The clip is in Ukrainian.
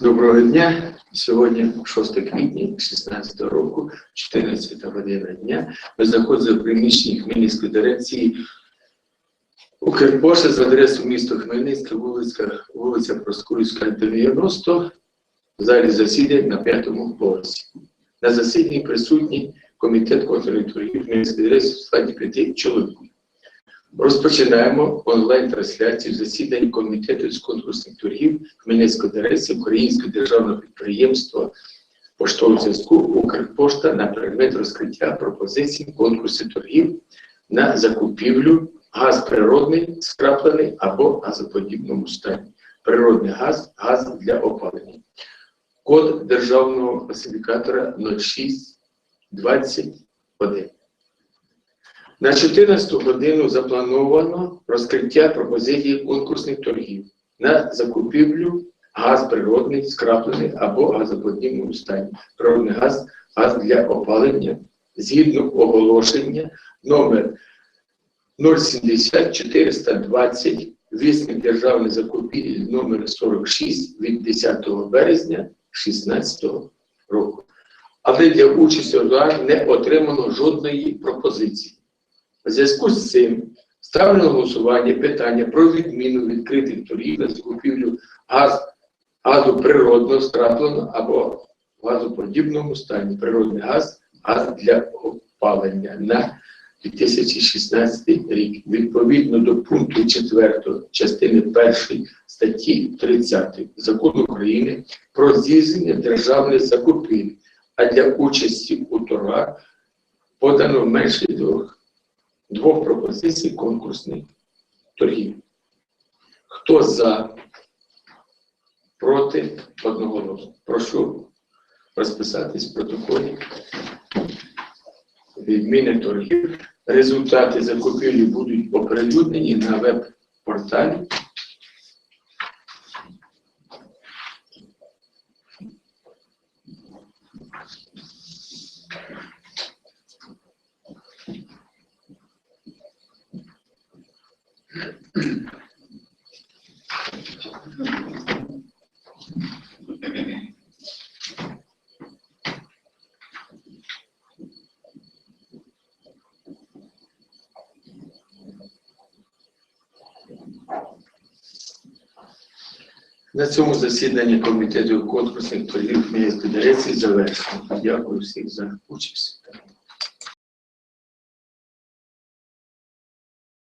Доброго дня. Сьогодні 6 квітня 2016 року, 14 година дня. Ми знаходимося в приміщенні Хмельницької дирекції Укрпошти з адресою місто Хмельницьке, вулиця, вулиця Проскурівська, 90, в залі засідань на п'ятому поверсі. На засіданні присутній комітет контролю торгів Хмельницької дирекції в складі п'яти чоловік. Розпочинаємо онлайн-трансляцію засідань комітету з конкурсних торгів Хмельницької дирекції Українського державного підприємства поштового зв'язку Укрпошта на предмет розкриття пропозицій конкурсів торгів на закупівлю газ природний, скраплений або газоподібному стані. Природний газ, газ для опалення. Код державного класифікатора 0621. На 14 годину заплановано розкриття пропозицій конкурсних торгів на закупівлю газ природний, скраплений або газоподібному стані. Природний газ, газ для опалення згідно оголошення номер 070 420 Вісник державної закупівлі номер 46 від 10 березня 2016 року. Але для участі не отримано жодної пропозиції. У зв'язку з цим ставлю на голосування питання про відміну відкритих торгів на закупівлю газ, газу природного, скрапленого або газоподібному стані. Природний газ, газ для опалення на 2016 рік. Відповідно до пункту 4 частини 1 статті 30 Закону України про здійснення державних закупівель, а для участі у торгах подано менше двох двох пропозицій конкурсних торгів. Хто за, проти одноголосно? Прошу розписатись в протоколі відміни торгів. Результати закупівлі будуть оприлюднені на веб-порталі. На цьому засіданні комітету конкурсних торгів Хмельницької дирекції завершено. Дякую всім за участь.